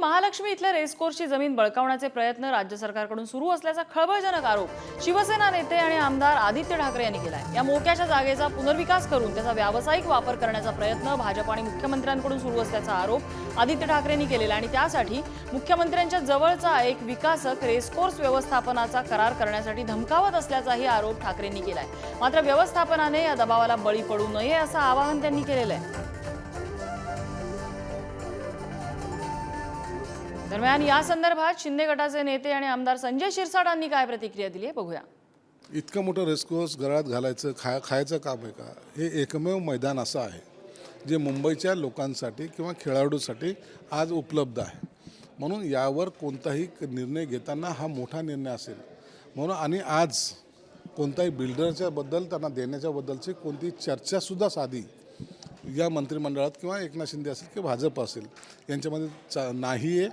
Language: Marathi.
महालक्ष्मी इथल्या रेसकोर्सची जमीन बळकावण्याचे प्रयत्न राज्य सरकारकडून सुरू असल्याचा खळबळजनक आरोप शिवसेना नेते आणि आमदार आदित्य ठाकरे यांनी केलाय. या मोक्याच्या जागेचा पुनर्विकास करून त्याचा व्यावसायिक वापर करण्याचा प्रयत्न भाजप आणि मुख्यमंत्र्यांकडून सुरू असल्याचा आरोप आदित्य ठाकरेंनी केलेला आणि त्यासाठी मुख्यमंत्र्यांच्या जवळचा एक विकासक रेसकोर्स व्यवस्थापनाचा करार करण्यासाठी धमकावत असल्याचाही आरोप ठाकरेंनी केलाय. मात्र व्यवस्थापनाने या दबावाला बळी पडू नये असं आवाहन त्यांनी केलेलं आहे. दरम्यान या संदर्भात शिंदे गटाचे नेते आणि आमदार संजय शिरसाटांनी काय प्रतिक्रिया दिली आहे बघूया. इतकं मोठं रेस्कोर्स गळ्यात घालायचं खा खायचं काम आहे का? हे एकमेव मैदान असं आहे जे मुंबईच्या लोकांसाठी किंवा खेळाडूसाठी आज उपलब्ध आहे. म्हणून यावर कोणताही क- निर्णय घेताना हा मोठा निर्णय असेल. म्हणून आणि आज कोणताही बिल्डरच्याबद्दल त्यांना देण्याच्याबद्दलची कोणती चर्चासुद्धा साधी या मंत्रिमंडळात किंवा एकनाथ शिंदे असेल किंवा भाजप असेल यांच्यामध्ये चा नाही आहे